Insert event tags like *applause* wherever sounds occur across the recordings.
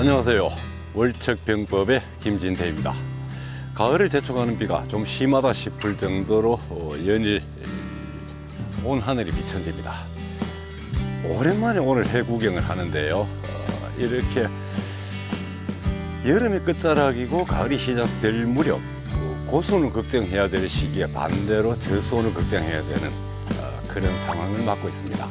안녕하세요. 월척병법의 김진태입니다. 가을을 대촉하는 비가 좀 심하다 싶을 정도로 어, 연일 온 하늘이 비천집니다. 오랜만에 오늘 해 구경을 하는데요. 어, 이렇게 여름의 끝자락이고 가을이 시작될 무렵 어, 고수는 걱정해야 될 시기에 반대로 저수온을 걱정해야 되는 어, 그런 상황을 맞고 있습니다.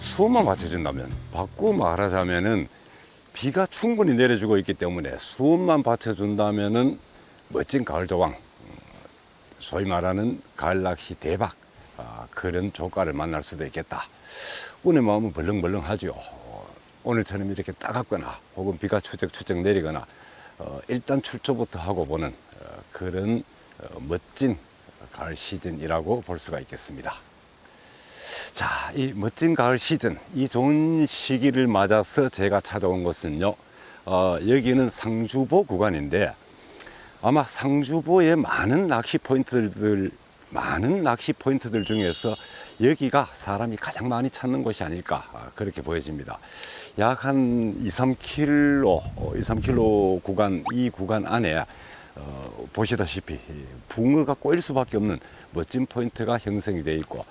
수온만 받쳐준다면 바꾸고 말하자면은 비가 충분히 내려주고 있기 때문에 수온만 받쳐준다면은 멋진 가을 조망, 음, 소위 말하는 가을 낚시 대박 아, 그런 조가를 만날 수도 있겠다. 오늘 마음은 벌렁벌렁하죠. 어, 오늘처럼 이렇게 따갑거나 혹은 비가 추적추적 내리거나 어, 일단 출조부터 하고 보는 어, 그런 어, 멋진 가을 시즌이라고 볼 수가 있겠습니다. 자, 이 멋진 가을 시즌, 이 좋은 시기를 맞아서 제가 찾아온 곳은요, 어, 여기는 상주보 구간인데, 아마 상주보의 많은 낚시 포인트들, 많은 낚시 포인트들 중에서 여기가 사람이 가장 많이 찾는 곳이 아닐까, 아, 그렇게 보여집니다. 약 한 2, 3km, 어, 2, 3km 구간, 이 구간 안에 어, 보시다시피 이 붕어가 꼬일 수밖에 없는 멋진 포인트가 형성이 되어 있고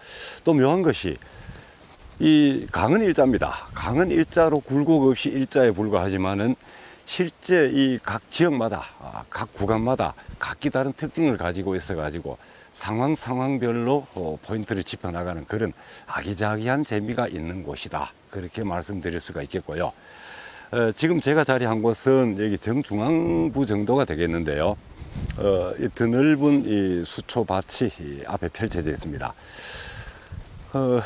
또 묘한 것이 이 강은 일자입니다. 강은 일자로 굴곡 없이 일자에 불과하지만은 실제 이 각 지역마다 아, 각 구간마다 각기 다른 특징을 가지고 있어 가지고 상황 상황별로 어, 포인트를 짚어 나가는 그런 아기자기한 재미가 있는 곳이다. 그렇게 말씀드릴 수가 있겠고요. 어, 지금 제가 자리한 곳은 여기 정중앙부 정도가 되겠는데요. 어, 이 드넓은 이 수초밭이 이 앞에 펼쳐져 있습니다. 어,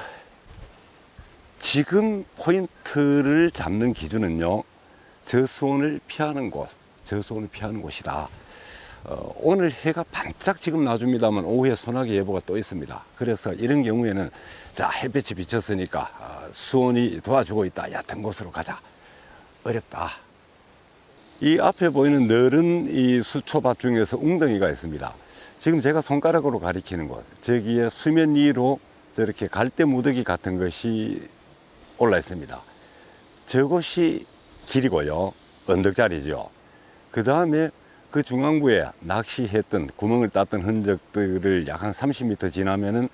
지금 포인트를 잡는 기준은요, 저수온을 피하는 곳, 저수온을 피하는 곳이다. 어, 오늘 해가 반짝 지금 나줍니다만 오후에 소나기 예보가 또 있습니다. 그래서 이런 경우에는 자 햇볕이 비쳤으니까 아, 수온이 도와주고 있다. 얕은 곳으로 가자. 어렵다. 이 앞에 보이는 넓은 이 수초밭 중에서 웅덩이가 있습니다. 지금 제가 손가락으로 가리키는 곳, 저기에 수면 위로 저렇게 갈대 무더기 같은 것이 올라 있습니다. 저곳이 길이고요. 언덕자리죠. 그 다음에 그 중앙부에 낚시했던 구멍을 땄던 흔적들을 약 한 30m 지나면은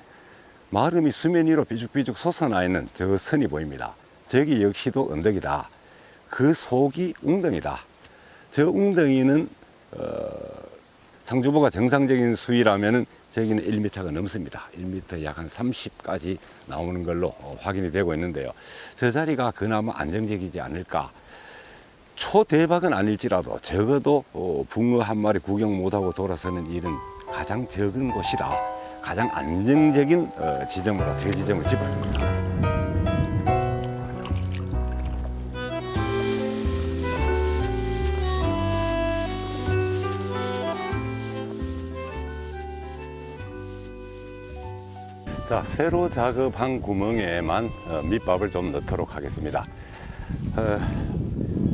마름이 수면 위로 삐죽삐죽 솟아나 있는 저 선이 보입니다. 저기 역시도 언덕이다. 그 속이 웅덩이다. 저 웅덩이는 어, 상주보가 정상적인 수위라면은 저기는 1m가 넘습니다. 1m 약 한 30까지 나오는 걸로 어, 확인이 되고 있는데요. 저 자리가 그나마 안정적이지 않을까. 초대박은 아닐지라도 적어도 어, 붕어 한 마리 구경 못하고 돌아서는 일은 가장 적은 곳이다. 가장 안정적인 어, 지점으로 저 지점을 집었습니다. 자, 새로 작업한 구멍에만 어, 밑밥을 좀 넣도록 하겠습니다. 어,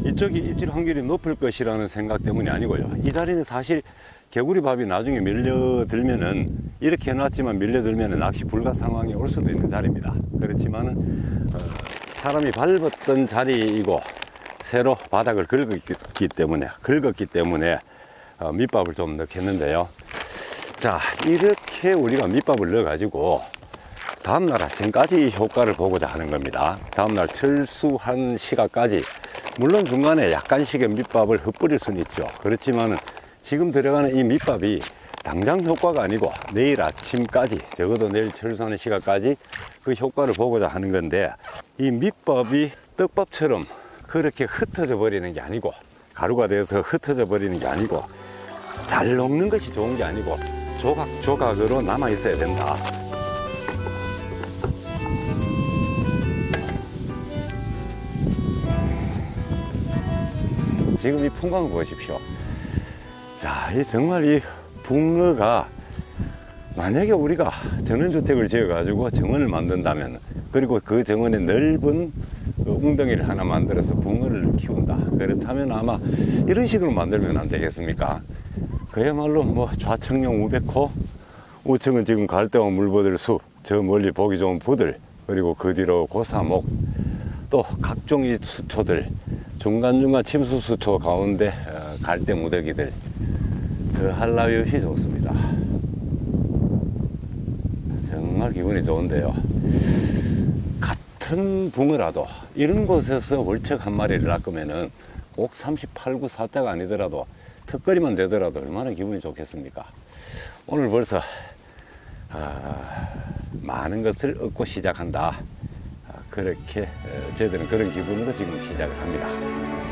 이쪽이 입질 확률이 높을 것이라는 생각 때문이 아니고요. 이 자리는 사실 개구리 밥이 나중에 밀려들면은 이렇게 해놨지만 밀려들면은 낚시 불가 상황이 올 수도 있는 자리입니다. 그렇지만은 어, 사람이 밟았던 자리이고 새로 바닥을 긁었기 때문에 긁었기 때문에 어, 밑밥을 좀 넣겠는데요. 자 이렇게 우리가 밑밥을 넣어 가지고 다음날 아침까지 효과를 보고자 하는 겁니다. 다음날 철수한 시각까지 물론 중간에 약간씩의 밑밥을 흩뿌릴 수는 있죠. 그렇지만 지금 들어가는 이 밑밥이 당장 효과가 아니고 내일 아침까지 적어도 내일 철수하는 시각까지 그 효과를 보고자 하는 건데 이 밑밥이 떡밥처럼 그렇게 흩어져 버리는 게 아니고 가루가 돼서 흩어져 버리는 게 아니고 잘 녹는 것이 좋은 게 아니고 조각 조각으로 남아 있어야 된다. 지금 이 풍광을 보십시오. 자, 이 정말 이 붕어가 만약에 우리가 전원주택을 지어가지고 정원을 만든다면 그리고 그 정원에 넓은 그 웅덩이를 하나 만들어서 붕어를 키운다. 그렇다면 아마 이런 식으로 만들면 안 되겠습니까? 그야말로 뭐 좌청룡 우백호, 우측은 지금 갈대와 물보들 숲, 저 멀리 보기 좋은 부들, 그리고 그 뒤로 고사목, 또 각종의 수초들, 중간중간 침수수초 가운데 어, 갈대 무더기들 나위 없이 좋습니다. 정말 기분이 좋은데요. 같은 붕어라도 이런 곳에서 월척 한 마리를 낚으면은 꼭 38구 사자가 아니더라도 턱걸이만 되더라도 얼마나 기분이 좋겠습니까? 오늘 벌써 아, 많은 것을 얻고 시작한다. 아, 그렇게 어, 저희들은 그런 기분으로 지금 시작을 합니다.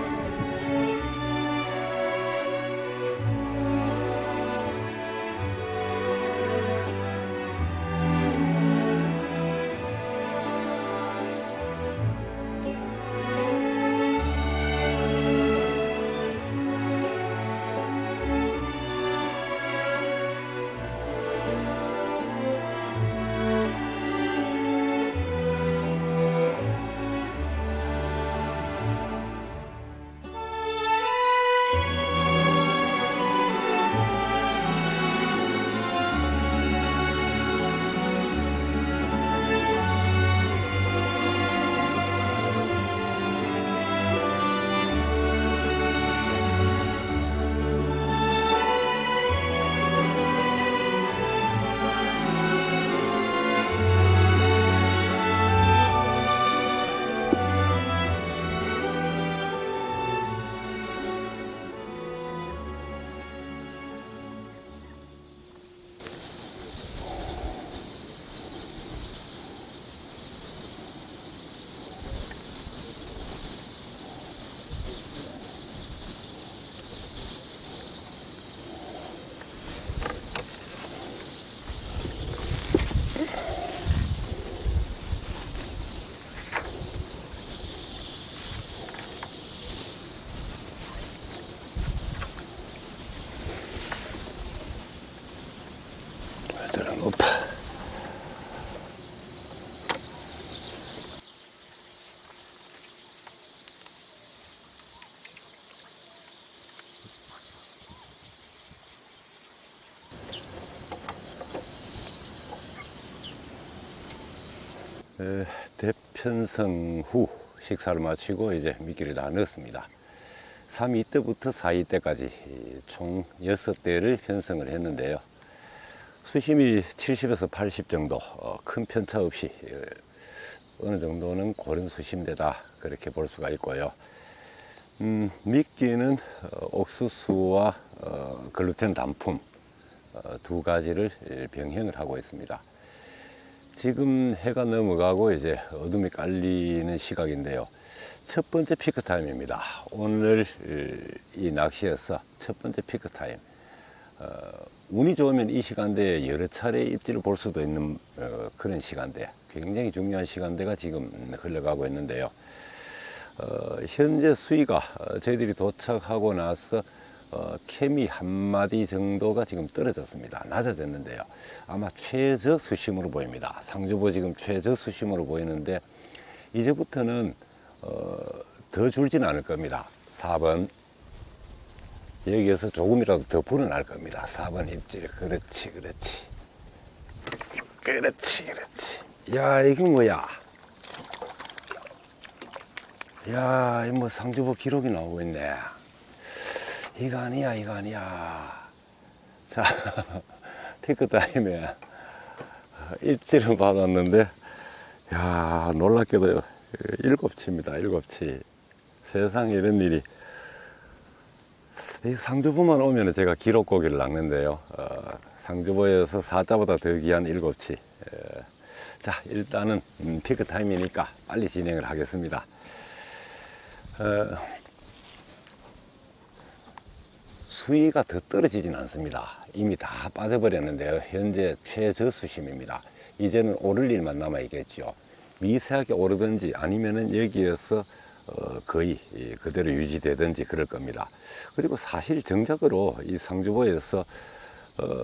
에, 대편성 후 식사를 마치고 이제 미끼를 다 넣었습니다. 3위 때부터 4위 때까지 총 6대를 편성을 했는데요. 수심이 70에서 80 정도 어, 큰 편차 없이 어, 어느 정도는 고른 수심대다 그렇게 볼 수가 있고요. 음, 미끼는 어, 옥수수와 어, 글루텐 단품 어, 두 가지를 병행을 하고 있습니다. 지금 해가 넘어가고 이제 어둠이 깔리는 시각인데요. 첫 번째 피크 타임입니다. 오늘 이 낚시에서 첫 번째 피크 타임. 어, 운이 좋으면 이 시간대에 여러 차례 입질을 볼 수도 있는 어, 그런 시간대. 굉장히 중요한 시간대가 지금 흘러가고 있는데요. 어, 현재 수위가 어, 저희들이 도착하고 나서 어, 케미 한 마디 정도가 지금 떨어졌습니다. 낮아졌는데요. 아마 최저 수심으로 보입니다. 상주보 지금 최저 수심으로 보이는데 이제부터는 어, 더 줄지는 않을 겁니다. 4번 여기에서 조금이라도 더 불어날 겁니다. 4번 입질 그렇지 그렇지 그렇지 그렇지 야 이게 뭐야 야, 이뭐 상주보 기록이 나오고 있네. 이거 아니야, 이거 아니야. 자, *laughs* 피크 타임에 입질을 받았는데, 야, 놀랍게도 일곱 치입니다, 일곱 치. 세상에 이런 일이. 이 상주보만 오면 제가 기록 고기를 낚는데요. 어, 상주보에서 사자보다 더 귀한 일곱 치. 에, 자, 일단은 음, 피크 타임이니까 빨리 진행을 하겠습니다. 어, 수위가 더 떨어지진 않습니다. 이미 다 빠져버렸는데요. 현재 최저 수심입니다. 이제는 오를 일만 남아 있겠죠. 미세하게 오르든지 아니면은 여기에서 어, 거의 그대로 유지되든지 그럴 겁니다. 그리고 사실 정작으로 이 상주보에서 어,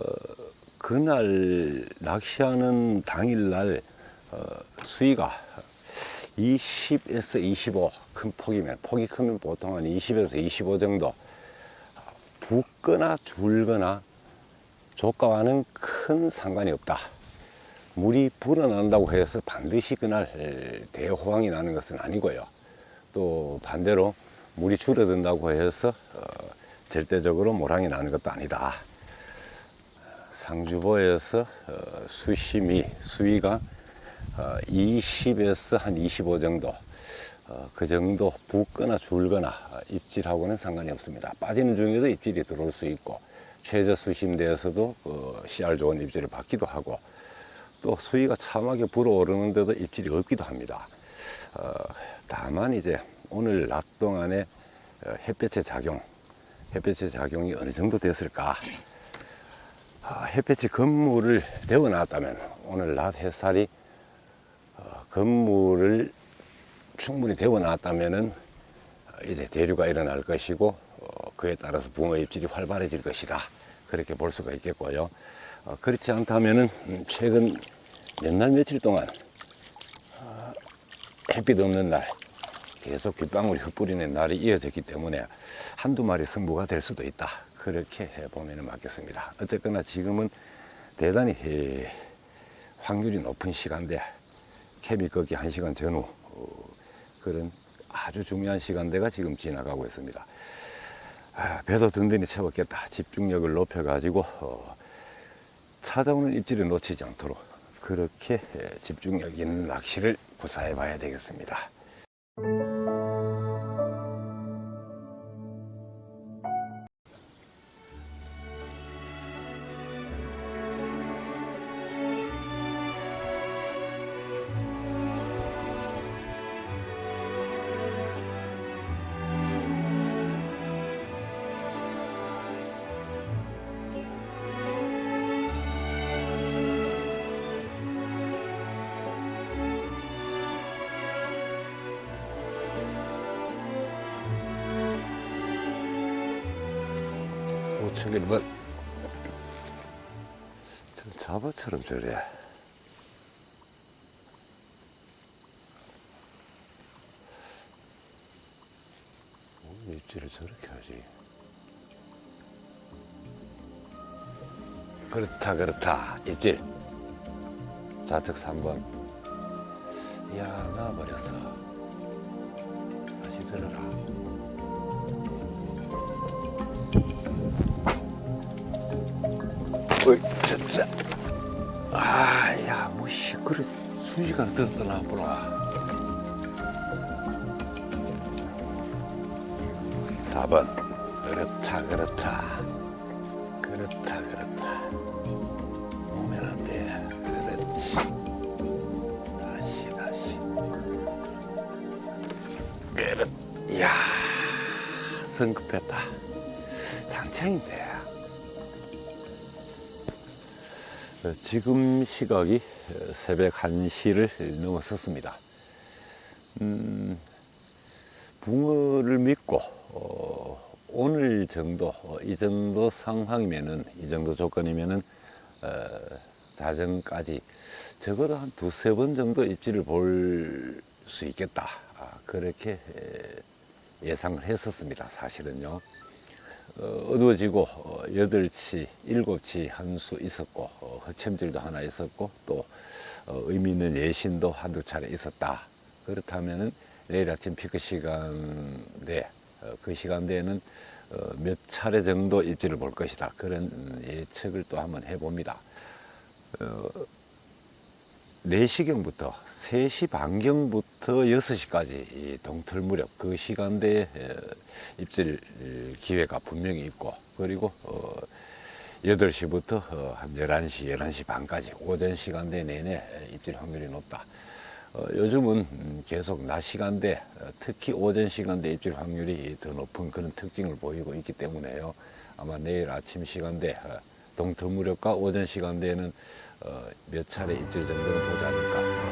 그날 낚시하는 당일날 어, 수위가 20에서 25 큰 폭이면 폭이 크면 보통 한 20에서 25 정도 붓거나 줄거나 조가와는 큰 상관이 없다. 물이 불어난다고 해서 반드시 그날 대호황이 나는 것은 아니고요. 또 반대로 물이 줄어든다고 해서 어, 절대적으로 모랑이 나는 것도 아니다. 상주보에서 어, 수심이 수위가 어, 20에서 한 25 정도 어, 그 정도 붓거나 줄거나 어, 입질하고는 상관이 없습니다. 빠지는 중에도 입질이 들어올 수 있고 최저 수심대에서도 어, 씨알 좋은 입질을 받기도 하고 또 수위가 참하게 불어오르는데도 입질이 없기도 합니다. 어, 다만 이제 오늘 낮 동안에 어, 햇볕의 작용, 햇볕의 작용이 어느 정도 됐을까? 아, 햇볕이 건물을 데워놨다면 오늘 낮 햇살이 어, 건물을 충분히 데워놨다면은 이제 대류가 일어날 것이고 어, 그에 따라서 붕어 입질이 활발해질 것이다. 그렇게 볼 수가 있겠고요. 어, 그렇지 않다면은 음, 최근 몇 날 며칠 동안 어, 햇빛 없는 날 계속 빗방울이 흩뿌리는 날이 이어졌기 때문에 한두 마리 승부가 될 수도 있다. 그렇게 보면 맞겠습니다. 어쨌거나 지금은 대단히 에, 확률이 높은 시간대, 캐비 꺾기 한시간 전후 어, 그런 아주 중요한 시간대가 지금 지나가고 있습니다. 아, 배도 든든히 채웠겠다. 집중력을 높여가지고 어, 찾아오는 입질을 놓치지 않도록 그렇게 에, 집중력 있는 낚시를 구사해 봐야 되겠습니다. 오천 뭐. 참 잡어처럼 저래. 왜 입질을 저렇게 하지? 그렇다 그렇다. 입질. 좌측 3번. 이야 나와버렸어 다시 들어라 어이, 진짜. 아, 야, 뭐, 씨, 그래, 순식간에 뜯어나 보라. 4번. 그렇다, 그렇다. 그렇다, 그렇다. 오면 안 돼. 그렇지. 다시, 다시. 그렇, 야 성급했다. 장창인데. 지금 시각이 어, 새벽 1시를 넘어섰습니다. 음, 붕어를 믿고 어, 오늘 정도 어, 이 정도 상황이면은 이 정도 조건이면은 어, 자정까지 적어도 한 두세 번 정도 입질을 볼 수 있겠다 아, 그렇게 에, 예상을 했었습니다 사실은요 어, 어두워지고 어, 8시, 7시 한수 있었고 어, 허챔질도 하나 있었고 또 어, 의미 있는 예신도 한두 차례 있었다. 그렇다면은 내일 아침 피크 시간대 어, 그 시간대에는 어, 몇 차례 정도 입질을 볼 것이다. 그런 예측을 또 한번 해봅니다. 어, 4시경부터 3시 반경부터 6시까지 이 동틀 무렵 그 시간대에 에, 입질 기회가 분명히 있고 그리고 어, 8시부터 어, 한 11시, 11시 반까지 오전 시간대 내내 입질 확률이 높다. 어, 요즘은 음, 계속 낮 시간대, 어, 특히 오전 시간대 입질 확률이 더 높은 그런 특징을 보이고 있기 때문에요. 아마 내일 아침 시간대, 어, 동틀 무렵과 오전 시간대에는 어, 몇 차례 입질 정도는 보지 않을까.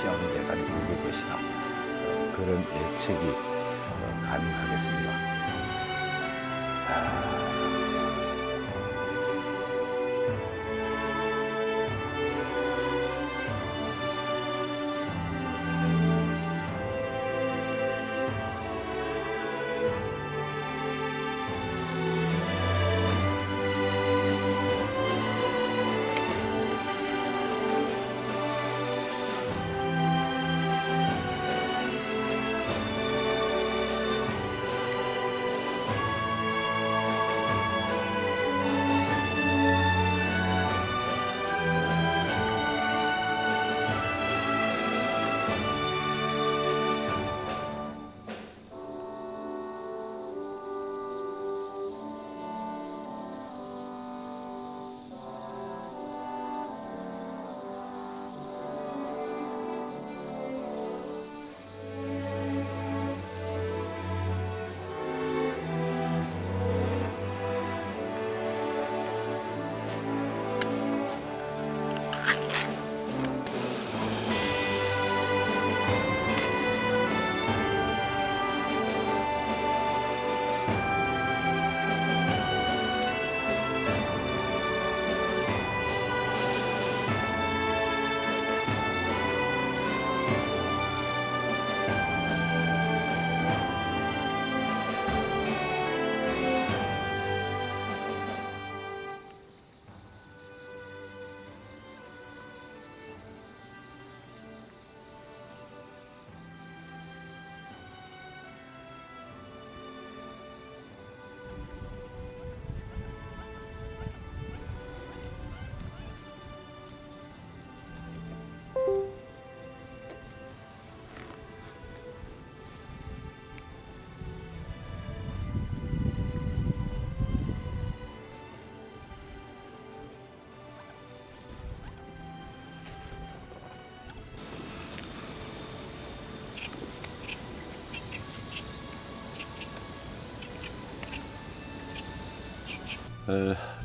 시야는 대단히 굵을 것이다. 어, 그런 예측이 어, 가능하겠습니다.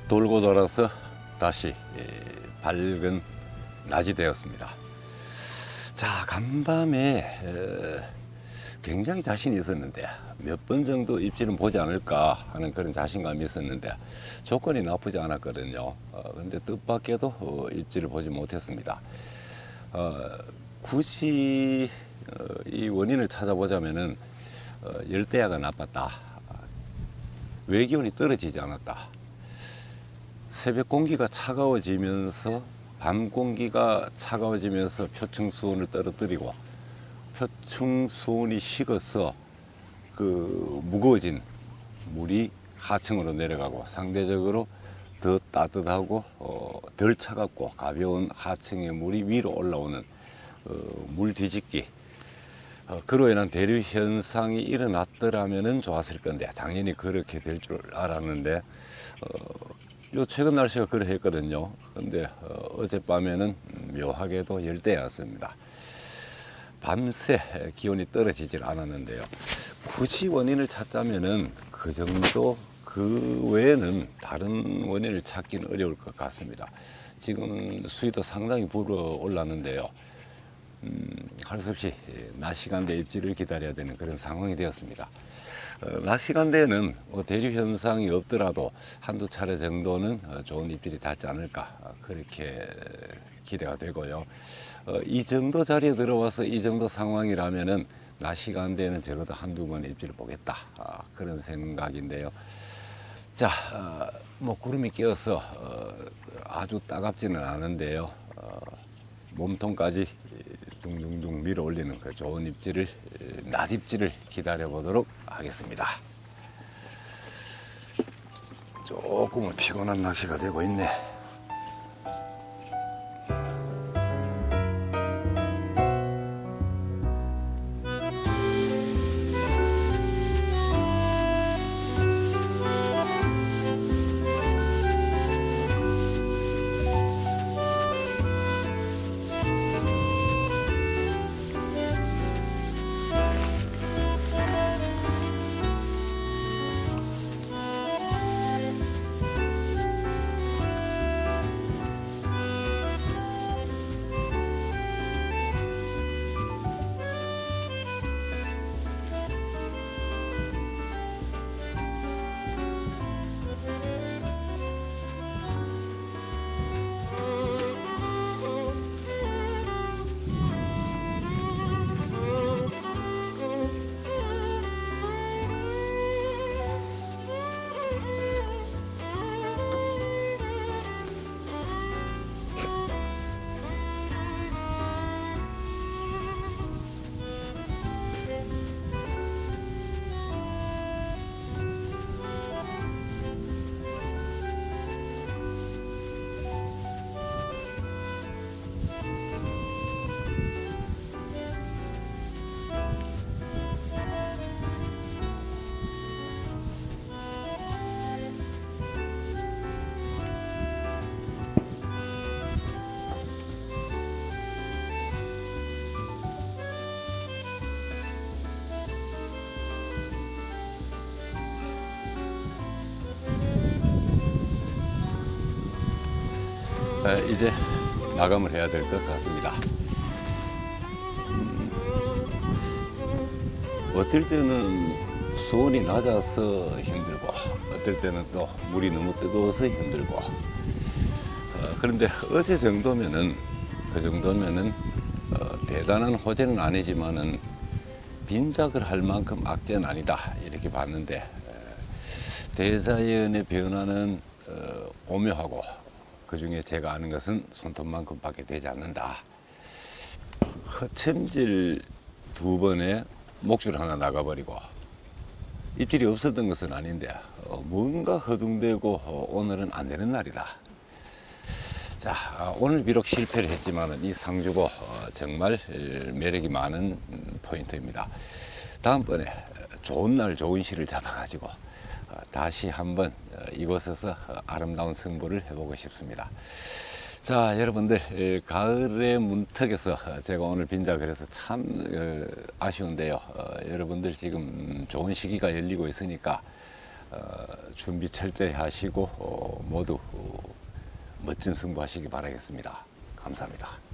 돌고 돌아서 다시 예, 밝은 낮이 되었습니다. 자, 간밤에 에, 굉장히 자신이 있었는데 몇 번 정도 입질은 보지 않을까 하는 그런 자신감이 있었는데 조건이 나쁘지 않았거든요. 어, 근데 뜻밖에도 어, 입질을 보지 못했습니다. 어, 굳이 어, 이 원인을 찾아보자면은 어, 열대야가 나빴다. 외기온이 떨어지지 않았다. 새벽 공기가 차가워지면서 밤 공기가 차가워지면서 표층 수온을 떨어뜨리고 표층 수온이 식어서 그 무거워진 물이 하층으로 내려가고 상대적으로 더 따뜻하고 어, 덜 차갑고 가벼운 하층의 물이 위로 올라오는 어, 물 뒤집기. 어, 그로 인한 대류 현상이 일어났더라면은 좋았을 건데 당연히 그렇게 될 줄 알았는데 어, 요 최근 날씨가 그러했거든요. 근데 어, 어젯밤에는 묘하게도 열대였습니다. 밤새 기온이 떨어지질 않았는데요. 굳이 원인을 찾자면은 그 정도 그 외에는 다른 원인을 찾기는 어려울 것 같습니다. 지금 수위도 상당히 불어 올랐는데요. 음, 할수 없이 낮 시간대 입질을 기다려야 되는 그런 상황이 되었습니다. 어, 낮 시간대에는 뭐 대류 현상이 없더라도 한두 차례 정도는 어, 좋은 입질이 닿지 않을까 어, 그렇게 기대가 되고요. 어, 이 정도 자리에 들어와서 이 정도 상황이라면은 낮 시간대에는 적어도 한두 번 입질을 보겠다 아, 그런 생각인데요. 자, 어, 뭐 구름이 끼어서 어, 아주 따갑지는 않은데요. 어, 몸통까지 둥둥둥 밀어 올리는 그 좋은 입질을 낮 입질을 기다려 보도록 하겠습니다. 조금은 피곤한 낚시가 되고 있네. 이제 마감을 해야 될 것 같습니다. 음, 어떨 때는 수온이 낮아서 힘들고, 어떨 때는 또 물이 너무 뜨거워서 힘들고. 어, 그런데 어제 정도면은, 그 정도면은, 어, 대단한 호재는 아니지만은, 빈작을 할 만큼 악재는 아니다. 이렇게 봤는데, 에, 대자연의 변화는 어, 오묘하고 그 중에 제가 아는 것은 손톱만큼밖에 되지 않는다. 허챔질 두 번에 목줄 하나 나가버리고 입질이 없었던 것은 아닌데 어, 뭔가 허둥대고 어, 오늘은 안 되는 날이다. 자 아, 오늘 비록 실패를 했지만 이 상주고 어, 정말 매력이 많은 음, 포인트입니다. 다음번에 좋은 날 좋은 시를 잡아가지고 어, 다시 한번 어, 이곳에서 어, 아름다운 승부를 해보고 싶습니다. 자, 여러분들, 에, 가을의 문턱에서 어, 제가 오늘 빈작을 해서 참 어, 아쉬운데요. 어, 여러분들 지금 음, 좋은 시기가 열리고 있으니까 어, 준비 철저히 하시고 어, 모두 어, 멋진 승부하시기 바라겠습니다. 감사합니다.